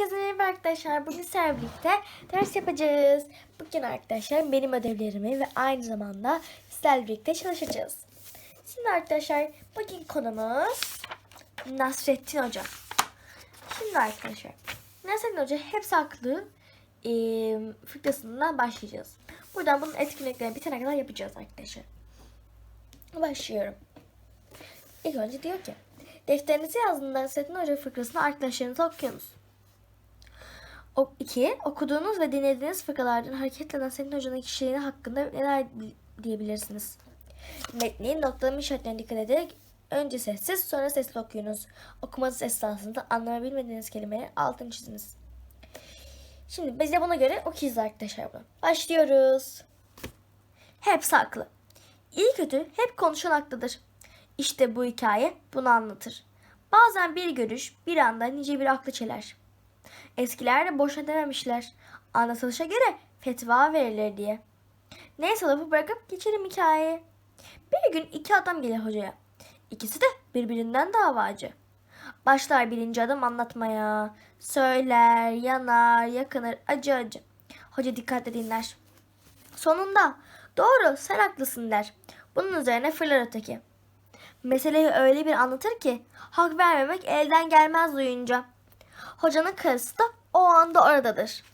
Herkese merhaba arkadaşlar. Bugün sizlerle birlikte ders yapacağız. Bugün arkadaşlar benim ödevlerimi ve aynı zamanda sizlerle birlikte çalışacağız. Şimdi arkadaşlar bugün konumuz Nasrettin Hoca. Şimdi arkadaşlar Nasrettin Hoca hepsi haklı e, fıkrasından başlayacağız. Buradan bunun etkinliklerini bitene kadar yapacağız arkadaşlar. Başlıyorum. İlk önce diyor ki Defterinize yazdığında Nasrettin Hoca fıkrasını arkadaşlarınıza okuyunuz. O, iki, okuduğunuz ve dinlediğiniz fıkralardan hareketle Nasrettin Hoca'nın kişiliğini hakkında neler bil- diyebilirsiniz? Metni noktalama işaretlerine dikkat ederek önce sessiz sonra sesli okuyunuz. Okumanız esnasında anlama bilmediğiniz kelimeleri altını çiziniz. Şimdi biz de buna göre okuyacağız arkadaşlar bunu. Başlıyoruz. Hepsi haklı. İyi kötü hep konuşan haklıdır. İşte bu hikaye bunu anlatır. Bazen bir görüş bir anda nice bir aklı çeler. Eskiler de boşuna dememişler. Anlatılışa göre fetva verilir diye. Neyse lafı bırakıp geçelim hikayeye. Bir gün iki adam gelir hocaya. İkisi de birbirinden davacı. Başlar birinci adam anlatmaya. Söyler, yanar, yakınır, acı acı. Hoca dikkatle dinler. Sonunda doğru sen haklısın der. Bunun üzerine fırlar öteki. Meseleyi öyle bir anlatır ki hak vermemek elden gelmez duyunca. Hocanın karısı da o anda oradadır.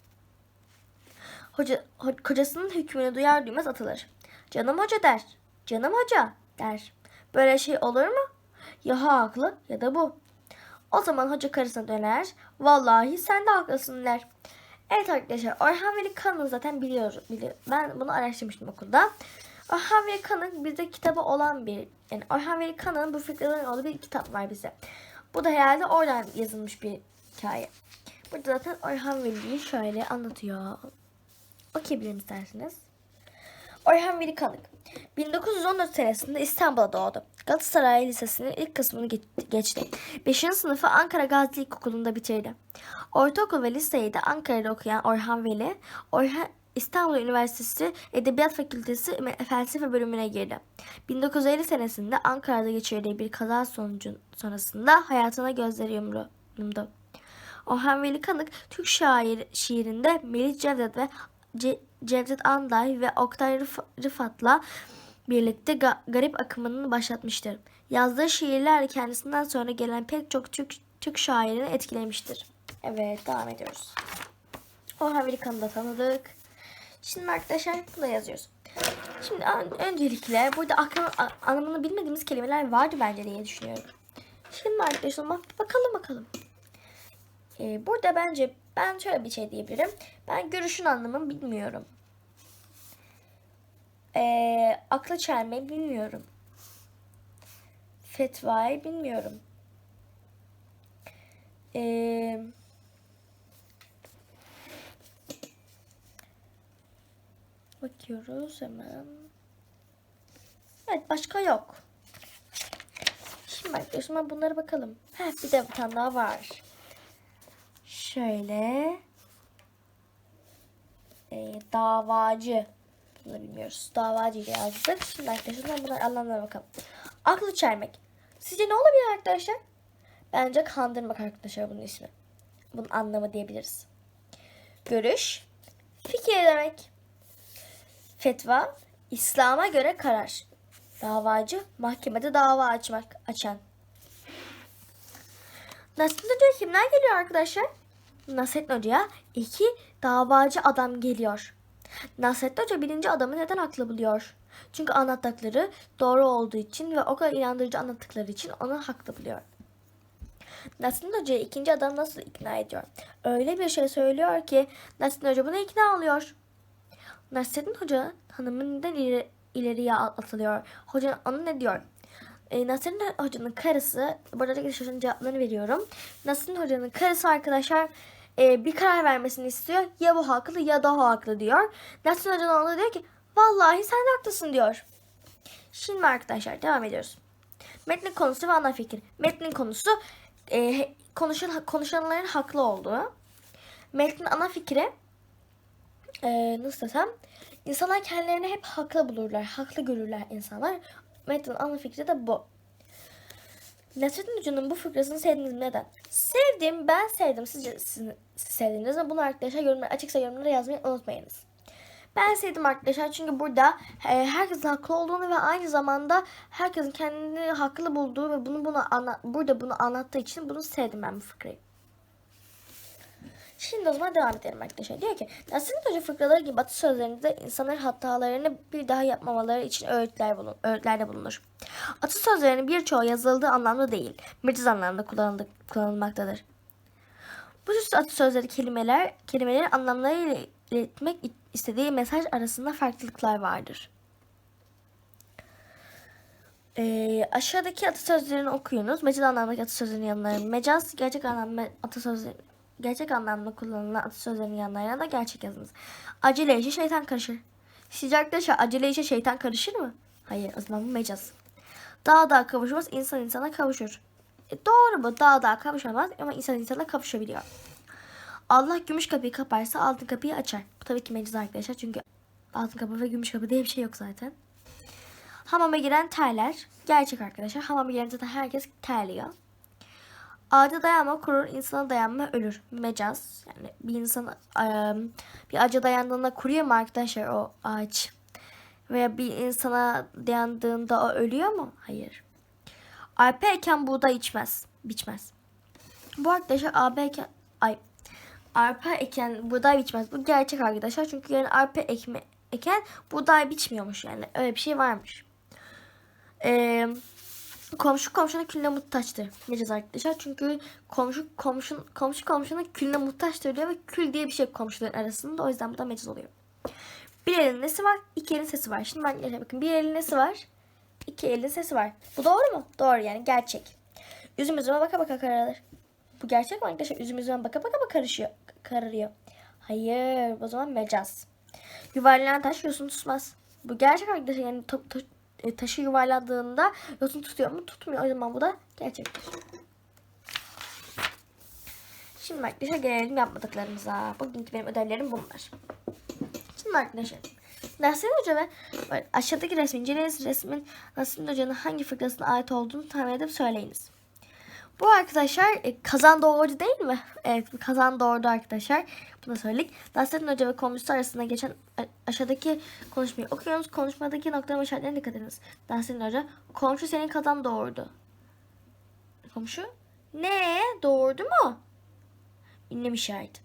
Hoca, ho- kocasının hükmünü duyar duymaz atılır. Canım hoca der. Canım hoca der. Böyle şey olur mu? Ya ha haklı ya da bu. O zaman hoca karısına döner. Vallahi sen de haklısın der. Evet arkadaşlar Orhan Veli Kanık'ı zaten biliyoruz. Bili- Ben bunu araştırmıştım okulda. Orhan Veli Kanık bizde kitabı olan bir yani Orhan Veli Kanık'ın bu fikirlerin olduğu bir kitap var bize. Bu da herhalde oradan yazılmış bir hikaye. Burada zaten Orhan Veli'yi şöyle anlatıyor. Okuyabilirim isterseniz. Orhan Veli Kanık 1914 senesinde İstanbul'da doğdu. Galatasaray Lisesi'nin ilk kısmını ge- geçti. 5. sınıfı Ankara Gazi İlkokulu'nda bitirdi. Ortaokul ve liseyi de Ankara'da okuyan Orhan Veli, Orhan İstanbul Üniversitesi Edebiyat Fakültesi Felsefe bölümüne girdi. 1950 senesinde Ankara'da geçirdiği bir kaza sonucu sonrasında hayatına gözleri yumru, yumdu. Orhan Veli Kanık Türk şair şiirinde Melih Cevdet ve Ce- Cevdet Anday ve Oktay Rıf- Rıfat'la birlikte ga- garip akımını başlatmıştır. Yazdığı şiirler kendisinden sonra gelen pek çok Türk, Türk şairini etkilemiştir. Evet devam ediyoruz. Orhan Veli Kanık'ı da tanıdık. Şimdi arkadaşlar bunu da yazıyoruz. Şimdi ön- öncelikle burada aklıma, a- anlamını bilmediğimiz kelimeler vardı bence diye düşünüyorum. Şimdi arkadaşlar bak- bakalım bakalım. Ee, burada bence ben şöyle bir şey diyebilirim. Ben görüşün anlamını bilmiyorum. Ee, aklı çelmeyi bilmiyorum. Fetvayı bilmiyorum. Ee, bakıyoruz hemen. Evet başka yok. Şimdi arkadaşlar bunlara bakalım. Heh, bir de bir tane daha var. Şöyle. Ee, davacı. Bunu bilmiyoruz. Davacı yazdık. Şimdi arkadaşlar bunlar anlamına bakalım. Aklı çelmek. Sizce ne olabilir arkadaşlar? Bence kandırmak arkadaşlar bunun ismi. Bunun anlamı diyebiliriz. Görüş. Fikir demek. Fetva. İslam'a göre karar. Davacı. Mahkemede dava açmak. Açan. Nasrettin Hoca'ya kimler geliyor arkadaşlar? Nasrettin Hoca'ya iki davacı adam geliyor. Nasrettin Hoca birinci adamı neden haklı buluyor? Çünkü anlattıkları doğru olduğu için ve o kadar inandırıcı anlattıkları için onu haklı buluyor. Nasrettin Hoca'yı ikinci adam nasıl ikna ediyor? Öyle bir şey söylüyor ki Nasrettin Hoca buna ikna oluyor. Nasrettin Hoca hanımın neden ileri, ileriye atılıyor? Hoca onu ne diyor? E, Nasrettin Hoca'nın karısı, burada arkadaşların cevaplarını veriyorum. Nasrettin Hoca'nın karısı arkadaşlar e, bir karar vermesini istiyor. Ya bu haklı ya da o haklı diyor. Nasrettin Hoca da ona diyor ki vallahi sen de haklısın diyor. Şimdi arkadaşlar devam ediyoruz. Metnin konusu ve ana fikir. Metnin konusu e, konuşan, konuşanların haklı olduğu. Metnin ana fikri e, nasıl desem insanlar kendilerini hep haklı bulurlar. Haklı görürler insanlar. Metnin ana fikri de bu. Nasrettin Hoca'nın bu fıkrasını sevdiniz neden? Sevdim, ben sevdim. Sizce siz, siz sevdiniz mi? Bunu arkadaşlar yorumlar, açıkça yorumlara yazmayı unutmayınız. Ben sevdim arkadaşlar çünkü burada e, herkesin haklı olduğunu ve aynı zamanda herkesin kendini haklı bulduğu ve bunu bunu anla, burada bunu anlattığı için bunu sevdim ben bu fıkrayı. Şimdi o zaman devam edelim arkadaşlar. Diyor ki Nasrettin Hoca fıkraları gibi batı sözlerinde insanların hatalarını bir daha yapmamaları için öğütler bulun, öğütlerde bulunur. Atasözlerinin birçoğu yazıldığı anlamda değil, mecaz anlamda kullanıldı, kullanılmaktadır. Bu tür atasözleri kelimeler, kelimelerin anlamlarıyla iletmek istediği mesaj arasında farklılıklar vardır. Ee, aşağıdaki atasözlerini okuyunuz. Mecaz anlamdaki atasözlerin yanlarına mecaz, gerçek anlamda atasözleri gerçek anlamda kullanılan atasözlerin yanlarına da gerçek yazınız. Acele işe şeytan karışır. Sizce arkadaşlar acele işe şeytan karışır mı? Hayır o zaman bu mecaz. Dağ dağ kavuşmaz insan insana kavuşur. E, doğru bu dağ dağ kavuşamaz ama insan insana kavuşabiliyor. Allah gümüş kapıyı kaparsa altın kapıyı açar. Bu tabii ki mecaz arkadaşlar çünkü altın kapı ve gümüş kapı diye bir şey yok zaten. Hamama giren terler. Gerçek arkadaşlar. Hamama giren zaten herkes terliyor. Ağaca dayanma kurur, insana dayanma ölür. Mecaz. Yani bir insan bir ağaca dayandığında kuruyor mu arkadaşlar o ağaç? Veya bir insana dayandığında o ölüyor mu? Hayır. Arpa eken buğday içmez. Biçmez. Bu arkadaşlar AB eken, ay, arpa eken buğday biçmez. Bu gerçek arkadaşlar. Çünkü yani arpa ekme, eken buğday biçmiyormuş yani. Öyle bir şey varmış. Eee Komşu komşuna külüne muhtaçtır. Diyeceğiz arkadaşlar. Çünkü komşu komşun komşu komşuna külüne muhtaçtır diyor ve kül diye bir şey komşuların arasında. O yüzden bu da mecaz oluyor. Bir elin nesi var? İki elin sesi var. Şimdi ben bakın bir elin nesi var? İki elin sesi var. Bu doğru mu? Doğru yani gerçek. Üzüm üzüme baka baka kararır. Bu gerçek mi arkadaşlar? Üzüm üzüme baka baka mı karışıyor? Kararıyor. Hayır. O zaman mecaz. Yuvarlanan taş yosun tutmaz. Bu gerçek arkadaşlar. Yani top, top, e, taşı yuvarladığında yosun tutuyor mu? Tutmuyor. O zaman bu da gerçektir. Şimdi arkadaşlar gelelim yapmadıklarımıza. Bugünkü benim ödevlerim bunlar. Şimdi arkadaşlar Nasrettin Hoca ve aşağıdaki resmin inceleyiniz. Resmin Nasrettin Hoca'nın hangi fıkrasına ait olduğunu tahmin edip söyleyiniz. Bu arkadaşlar e, kazan doğurdu değil mi? Evet kazan doğurdu arkadaşlar. Bunu söyledik. Nasrettin Hoca ve komşusu arasında geçen aşağıdaki konuşmayı okuyoruz. Konuşmadaki noktalama işaretlerine dikkat ediniz. Nasrettin Hoca komşu senin kazan doğurdu. Komşu ne doğurdu mu? Ünlem işareti.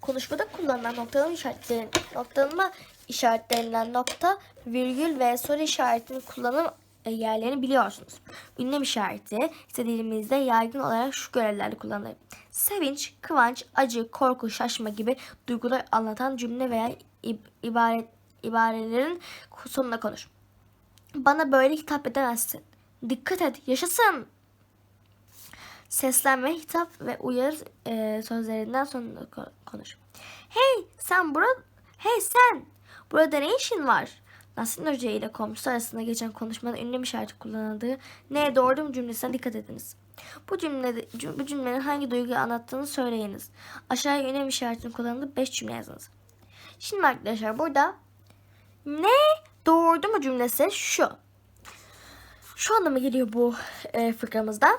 Konuşmada kullanılan noktalama işaretlerin noktalama işaretlerinden nokta, virgül ve soru işaretinin kullanım e, yerlerini biliyorsunuz. Ünlem işareti ise dilimizde yaygın olarak şu görevlerde kullanılır. Sevinç, kıvanç, acı, korku, şaşma gibi duygular anlatan cümle veya ibaret, ibarelerin sonuna konuş. Bana böyle hitap edemezsin. Dikkat et, yaşasın. Seslenme, hitap ve uyarı e, sözlerinden sonra konuş. Hey sen burada, hey sen burada ne işin var? Nasrettin Hoca ile komşusu arasında geçen konuşmada ünlem işareti kullanıldığı ne doğru mu cümlesine dikkat ediniz. Bu cümlede bu cümlenin hangi duyguyu anlattığını söyleyiniz. Aşağıya ünlem işaretini kullanıldığı 5 cümle yazınız. Şimdi arkadaşlar burada ne doğurdu mu cümlesi şu. Şu anlama geliyor bu e, fıkramızda.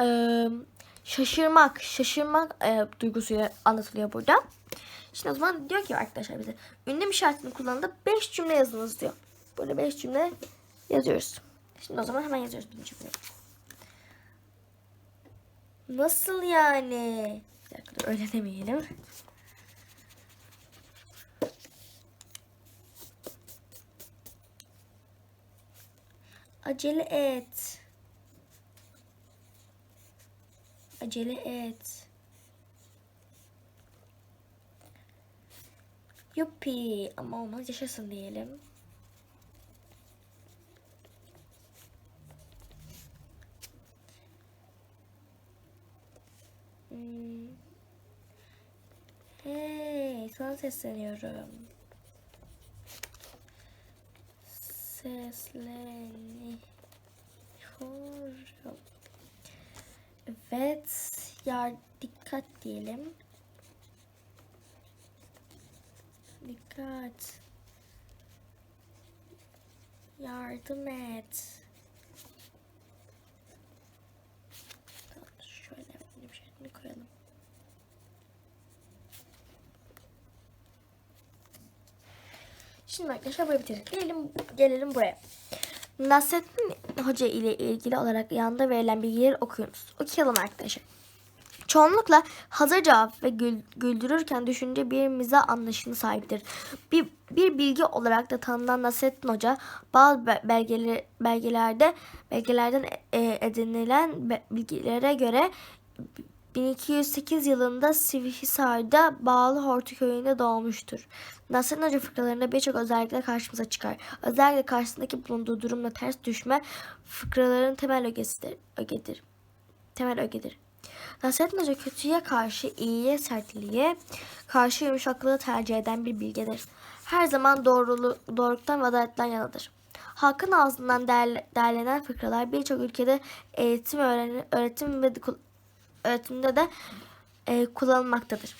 E, şaşırmak, şaşırmak e, duygusuyla anlatılıyor burada. Şimdi o zaman diyor ki arkadaşlar bize ünlem işaretini kullanıp 5 cümle yazınız diyor. Böyle 5 cümle yazıyoruz. Şimdi o zaman hemen yazıyoruz bir cümle. Nasıl yani? Bir dakika öyle demeyelim. Acele et. Acele et. Yuppi ama olmaz yaşasın diyelim. Hmm. Hey sana sesleniyorum. Sesleniyorum. Evet. Yar dikkat diyelim. Dikkat. Yardım et. Şimdi arkadaşlar böyle bitirdik. Gelelim, gelelim buraya. Nasrettin Hoca ile ilgili olarak yanında verilen bilgileri okuyunuz. Okuyalım arkadaşlar. Çoğunlukla hazır cevap ve gül- güldürürken düşünce bir miza anlayışına sahiptir. Bir, bir bilgi olarak da tanınan Nasrettin Hoca bazı be- belgeler, belgelerde belgelerden e, edinilen bilgilere göre 1208 yılında Sivrihisar'da Bağlı Hortu köyünde doğmuştur. Nasrettin Hoca fıkralarında birçok özellikle karşımıza çıkar. Özellikle karşısındaki bulunduğu durumla ters düşme fıkraların temel ögesidir. ögedir. Temel ögedir. Nasrettin Hoca kötüye karşı iyiye sertliğe karşı yumuşaklığı tercih eden bir bilgedir. Her zaman doğrulu, doğruluktan ve adaletten yanadır. Halkın ağzından derle- derlenen fıkralar birçok ülkede eğitim, öğreni, öğretim ve öğretimde de e, kullanılmaktadır.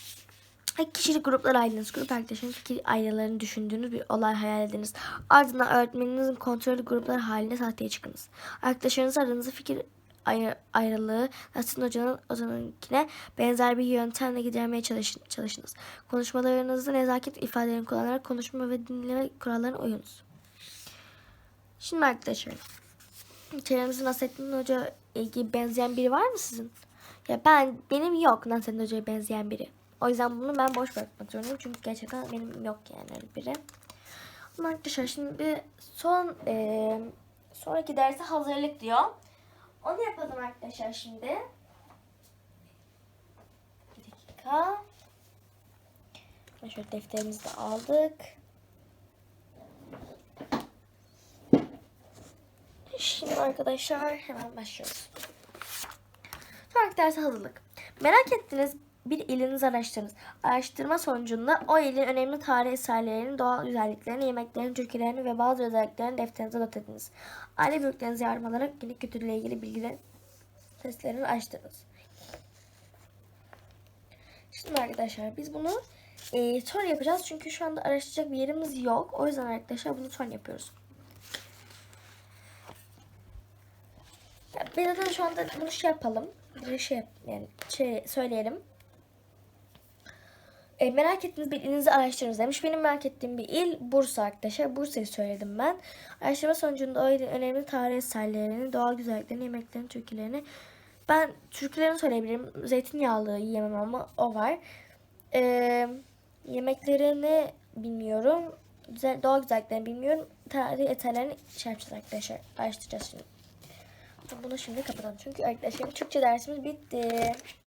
Kişilik gruplar ayrılınız. Grup arkadaşlarının fikir ayrılarını düşündüğünüz bir olay hayal ediniz. Ardından öğretmeninizin kontrollü gruplar halinde tahtaya çıkınız. Arkadaşlarınız aranızda fikir ayrı, ayrılığı Nasrettin Hoca'nın Hoca'nınkine benzer bir yöntemle gidermeye çalışın, çalışınız. Konuşmalarınızda nezaket ifadelerini kullanarak konuşma ve dinleme kurallarına uyunuz. Şimdi arkadaşlar çevremizde Nasrettin Hoca ilgili benzeyen biri var mı sizin? Ya ben benim yok Nasrettin Hoca'ya benzeyen biri. O yüzden bunu ben boş bırakmak zorundayım. Çünkü gerçekten benim yok yani öyle biri. Ama arkadaşlar şimdi son eee, sonraki derse hazırlık diyor. Onu yapalım arkadaşlar şimdi. Bir dakika. Şöyle defterimizi de aldık. Şimdi arkadaşlar hemen başlıyoruz. Sonraki derse hazırlık. Merak ettiniz bir ilinizi araştırınız. Araştırma sonucunda o ilin önemli tarih eserlerini, doğal güzelliklerini, yemeklerini, türkülerini ve bazı özelliklerini defterinize not ediniz. Aile büyüklerinize yardım alarak yeni kültürle ilgili bilgiler seslerini açtınız. Şimdi arkadaşlar biz bunu e, sonra yapacağız. Çünkü şu anda araştıracak bir yerimiz yok. O yüzden arkadaşlar bunu sonra yapıyoruz. Ya, biz de şu anda bunu şey yapalım. Bir şey yani şey söyleyelim. E, merak ettiğiniz bir ilinizi araştırınız demiş. Benim merak ettiğim bir il Bursa arkadaşlar. Bursa'yı söyledim ben. Araştırma sonucunda o ilin önemli tarih eserlerini, doğal güzelliklerini, yemeklerini, türkülerini. Ben türkülerini söyleyebilirim. Zeytinyağlı yiyemem ama o var. E, yemeklerini bilmiyorum. Güzel, doğal güzelliklerini bilmiyorum. Tarih eserlerini şey yapacağız arkadaşlar. Araştıracağız şimdi. Bunu şimdi kapatalım. Çünkü arkadaşlar Türkçe dersimiz bitti.